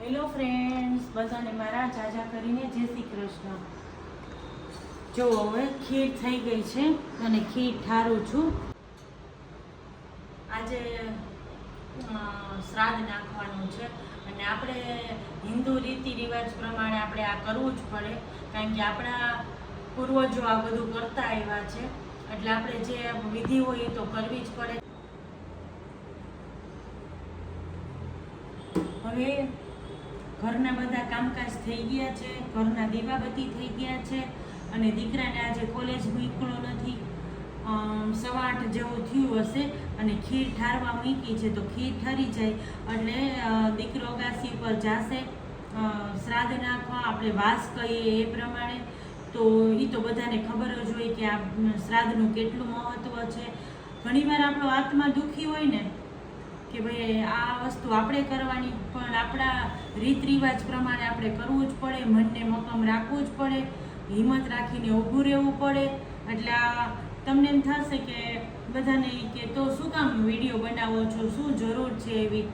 Hello friends બધાને મારા જાજા કરીને જય શ્રી કૃષ્ણ. જો હવે ખીર થઈ ગઈ છે અને ખીર ઠારું છું. આજે શ્રાદ્ધ નાખવાનું છે અને આપણે હિન્દુ રીતિ રિવાજ પ્રમાણે આપણે આ કરવું જ પડે, કારણ કે આપણા પૂર્વજો આ બધું કરતા આવ્યા છે. એટલે આપણે જે વિધિ હોય તો કરવી જ પડે. હવે ઘરના બધા કામકાજ થઈ ગયા છે, ઘરના દીવાબત્તી થઈ ગયા છે અને દીકરાને આજે કોલેજ મૂક્યો નથી. સવા આઠ જેવું થયું હશે અને ખીર ઠારવા મૂકી છે તો ખીર ઠરી જાય એટલે દીકરો અગાસી ઉપર જાશે. શ્રાદ્ધ નાખવા આપણે વાસ કહીએ એ પ્રમાણે. તો એ તો બધાને ખબર જ હોય કે આ શ્રાદ્ધનું કેટલું મહત્ત્વ છે. ઘણીવાર આપણો આત્મા દુઃખી હોય ને કે ભાઈ આ વસ્તુ આપણે કરવાની, પણ આપણા રીત રિવાજ પ્રમાણે આપણે કરવું જ પડે, મનને મક્કમ રાખવું જ પડે, હિંમત રાખીને ઊભું રહેવું પડે. એટલે આ તમને એમ થશે કે બધાને કે, તો શું કામ વીડિયો બનાવો છો? શું જરૂર છે એવી?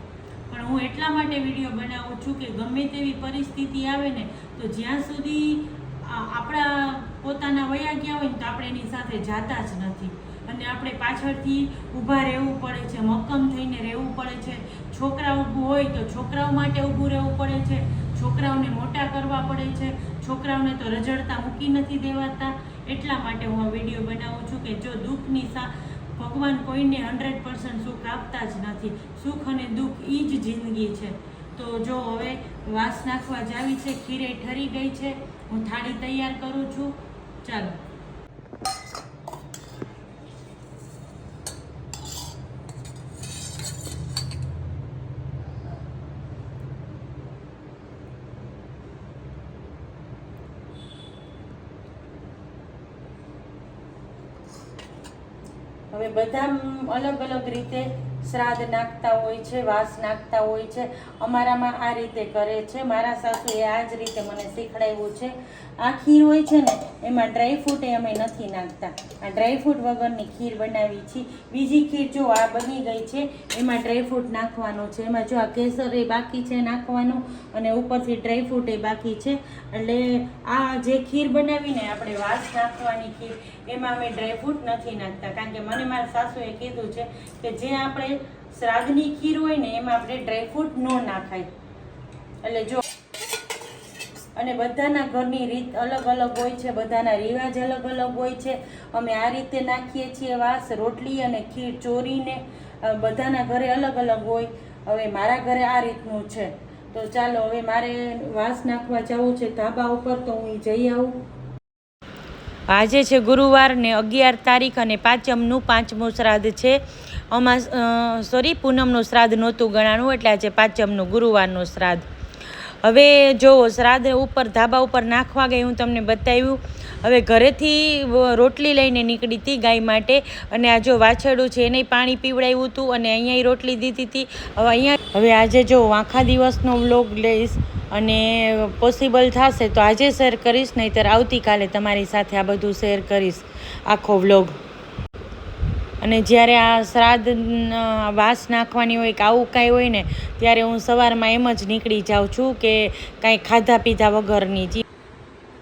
પણ હું એટલા માટે વીડિયો બનાવું છું કે ગમે તેવી પરિસ્થિતિ આવે ને, તો જ્યાં સુધી આપણા પોતાના વયા ગયા હોય ને, તો આપણે એની સાથે જાતા જ નથી. અને આપણે પાછળથી ઊભા રહેવું પડે છે, મક્કમ થઈને રહેવું પડે છે. છોકરા ઊભું હોય તો છોકરાઓ માટે ઊભું રહેવું પડે છે. છોકરાઓને મોટા કરવા પડે છે. છોકરાઓને તો રજડતા મૂકી નથી દેવાતા. એટલા માટે હું આ વીડિયો બનાવું છું કે જો દુઃખની સા, ભગવાન કોઈને હંડ્રેડ પર્સન્ટ સુખ આપતા જ નથી. સુખ અને દુઃખ એ જ જિંદગી છે. તો જો હવે વાસ નાખવા જાવી છે, ખીરે ઠરી ગઈ છે, હું થાળી તૈયાર કરું છું. ચાલો. હવે બધા અલગ અલગ રીતે શ્રાદ્ધ નાખતા હોય છે, વાસ નાખતા હોય છે, અમારામાં આ રીતે કરે છે. મારા સાસુએ આ જ રીતે મને શીખડાવ્યું છે. આ ખીર હોય છે ને, એમાં ડ્રાયફ્રૂટ એ અમે નથી નાખતા. આ ડ્રાયફ્રૂટ વગરની ખીર બનાવી છીએ બીજી ખીર જો આ બની ગઈ છે, એમાં ડ્રાયફ્રૂટ નાખવાનું છે. એમાં જો આ કેસર એ બાકી છે નાખવાનું અને ઉપરથી ડ્રાયફ્રૂટ એ બાકી છે. એટલે આ જે ખીર બનાવીને આપણે વાસ નાખવાની ખીર, એમાં અમે ડ્રાયફ્રૂટ નથી નાખતા. કારણ કે મને મારા સાસુએ કીધું છે કે જે આપણે શ્રાદ્ધની ખીર હોય ને એમાં આપણે ડ્રાયફ્રૂટ ન નાખાય. એટલે જો અને બધાના ઘરની રીત અલગ અલગ હોય છે, બધાના રિવાજ અલગ અલગ હોય છે. અમે આ રીતે નાખીએ છીએ વાસ, રોટલી અને ખીર ચોરીને બધાના ઘરે અલગ અલગ હોય. હવે મારા ઘરે આ રીતનું છે. તો ચાલો હવે મારે વાસ નાખવા જવું છે ધાબા ઉપર તો હું જઈ આવું. આજે છે ગુરુવાર ને અગિયાર તારીખ અને પાંચમનું પાંચમું શ્રાદ્ધ છે. અમાસ સોરી પૂનમનું શ્રાદ્ધ નહોતું ગણાણું, એટલે આજે પાંચમનું ગુરુવારનું શ્રાદ્ધ. હવે જો શ્રાદ્ધ ઉપર, ધાબા ઉપર નાખવા ગઈ, હું તમને બતાવ્યું. હવે ઘરેથી રોટલી લઈને નીકળી હતી ગાય માટે, અને આ જો વાછરડું છે, એને પાણી પીવડાવ્યું હતું, અને અહીંયા રોટલી દીધી હતી. હવે અહીંયા, હવે આજે જો આખા દિવસનો વ્લોગ લઈશ, અને પોસિબલ થશે તો આજે શેર કરીશ, નહીંતર આવતીકાલે તમારી સાથે આ બધું શેર કરીશ, આખો વ્લોગ. અને જ્યારે આ શ્રાદ્ધ વાસ નાખવાની હોય કે આવું કાંઈ હોય ને, ત્યારે હું સવારમાં એમ જ નીકળી જાઉં છું કે કાંઈ ખાધા પીધા વગરની જી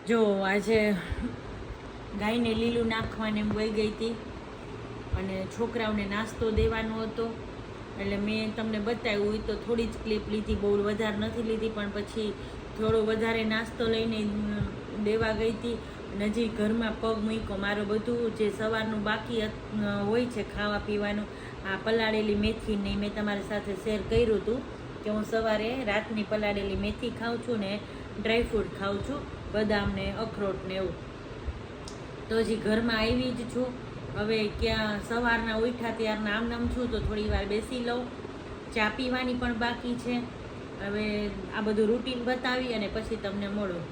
જો, આજે ગાયને લીલું નાખવાને વહી ગઈ હતી અને છોકરાઓને નાસ્તો દેવાનો હતો. એટલે મેં તમને બતાવ્યું તો થોડી જ ક્લિપ લીધી, બહુ વધારે નથી લીધી, પણ પછી થોડો વધારે નાસ્તો લઈને દેવા ગઈ હતી. હજી ઘરમાં પગ મૂક્યો, મારું બધું જે સવારનું બાકી હોય છે ખાવા પીવાનું, આ પલાળેલી મેથી ને મેં તમારી સાથે શેર કર્યું હતું કે હું સવારે રાતની પલાળેલી મેથી ખાઉં છું ને ડ્રાયફ્રૂટ ખાઉં છું, બદામ ને અખરોટ ને એવું. તો હજી ઘરમાં આવી જ છું. હવે ક્યાં સવારના ઉઠ્યા ત્યારના આમ નામ છું તો થોડી વાર બેસી લઉં. ચા પીવાની પણ બાકી છે. હવે આ બધું રૂટીન બતાવી અને પછી તમને મળું.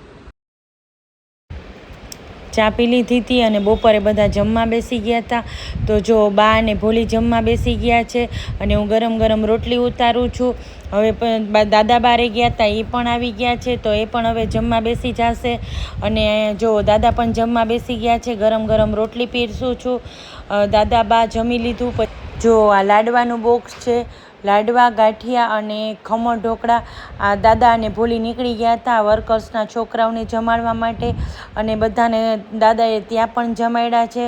ચા પી લીધી હતી અને બપોરે બધા જમવા બેસી ગયા હતા. તો જો બા અને ભોલી જમવા બેસી ગયા છે અને હું ગરમ ગરમ રોટલી ઉતારું છું. હવે પણ દાદા બારે ગયા હતા એ પણ આવી ગયા છે, તો એ પણ હવે જમવા બેસી જશે. અને જો દાદા પણ જમવા બેસી ગયા છે, ગરમ ગરમ રોટલી પીરસું છું. દાદા બા જમી લીધું જો આ લાડવાનું બોક્સ છે લાડવા, ગાંઠિયા અને ખમણ ઢોકળા આ દાદા અને ભૂલી નીકળી ગયા હતા વર્કર્સના છોકરાઓને જમાડવા માટે અને બધાને દાદાએ ત્યાં પણ જમાડ્યા છે.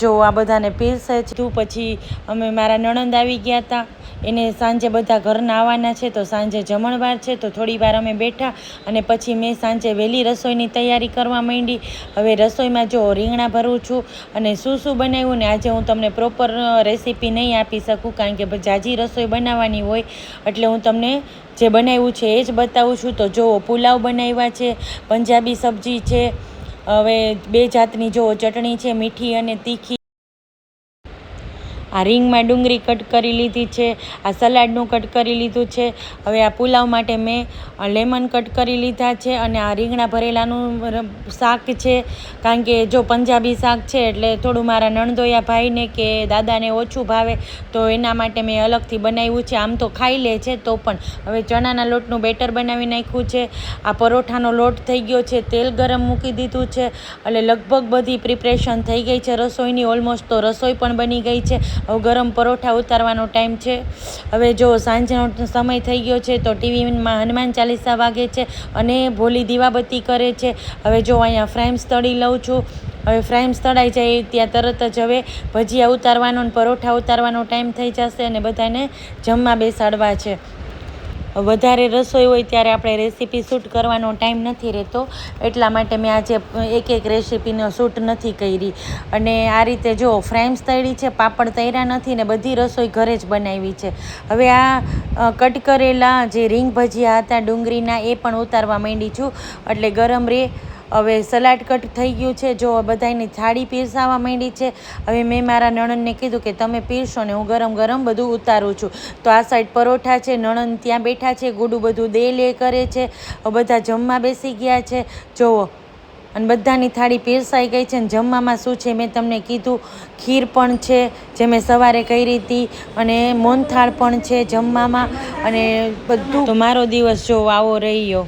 જો આ બધાને પીરસે છે પછી અમે મારા નણંદ આવી ગયા હતા એને સાંજે બધા ઘરના આવવાના છે, તો સાંજે જમણવાર છે, તો થોડી વાર અમે બેઠા અને પછી મેં સાંજે વહેલી રસોઈની તૈયારી કરવા માંડી. હવે રસોઈમાં જો રીંગણા ભરું છું અને શું શું બનાવ્યું ને આજે હું તમને પ્રોપર રેસીપી નહીં આપી શકું, કારણ કે જાજી રસોઈ બનાવવાની હોય, એટલે હું તમને જે બનાવ્યું છે એ જ બતાવું છું. તો જુઓ, પુલાવ બનાવ્યા છે, પંજાબી સબ્જી છે, હવે બે જાતની જુઓ, ચટણી છે, મીઠી અને તીખી. આ રીંગમાં ડુંગળી કટ કરી લીધી છે, આ સલાડનું કટ કરી લીધું છે. હવે આ પુલાવ માટે મેં લેમન કટ કરી લીધા છે અને આ રીંગણા ભરેલાનું શાક છે. કારણ કે જો પંજાબી શાક છે, એટલે થોડું મારા નણદોયા ભાઈને કે દાદાને ઓછું ભાવે, તો એના માટે મેં અલગથી બનાવ્યું છે. આમ તો ખાઈ લે છે તો પણ. હવે ચણાના લોટનું બેટર બનાવી નાખ્યું છે. આ પરોઠાનો લોટ થઈ ગયો છે, તેલ ગરમ મૂકી દીધું છે. એટલે લગભગ બધી પ્રિપરેશન થઈ ગઈ છે. રસોઈની ઓલમોસ્ટ તો રસોઈ પણ બની ગઈ છે. હવે ગરમ પરોઠા ઉતારવાનો ટાઈમ છે. હવે જો સાંજનો સમય થઈ ગયો છે તો ટીવીમાં હનુમાન ચાલીસા વાગે છે અને ભોલી દીવાબત્તી કરે છે. હવે જો અહીંયા ફ્રેમ્સ તળી લઉં છું. હવે ફ્રાઈમ્સ તળાઈ જાય ત્યાં તરત જ હવે ભજીયા ઉતારવાનો અને પરોઠા ઉતારવાનો ટાઈમ થઈ જશે અને બધાને જમવા બેસાડવા છે. વધારે રસોઈ હોય ત્યારે આપણે રેસીપી શૂટ કરવાનો ટાઈમ નથી રહેતો. એટલા માટે મેં આજે એક એક રેસીપીનો શૂટ નથી કરી. અને આ રીતે જો ફ્રેમ્સ તળી છે, પાપડ તૈરા નથી ને બધી રસોઈ ઘરે જ બનાવી છે. હવે આ કટ કરેલા જે રીંગ ભજીયા હતા ડુંગળીના એ પણ ઉતારવા માંડી છું. એટલે ગરમ રે હવે સલાડ કટ થઈ ગયું છે. જો બધાની થાળી પીરસાવા માંડી છે, હવે મેં મારા નણંદને કીધું કે તમે પીરશો ને હું ગરમ ગરમ બધું ઉતારું છું. તો આ સાઈડ પરોઠા છે, નણંદ ત્યાં બેઠા છે, ગુડું બધું દે લે કરે છે બધા જમવા બેસી ગયા છે. જુઓ અને બધાની થાળી પીરસાઈ ગઈ છે અને જમવામાં શું છે મેં તમને કીધું, ખીર પણ છે, જે મેં સવારે કરી હતી, અને મોનથાળ પણ છે જમવામાં, અને બધું. મારો દિવસ જો આવો રહ્યો.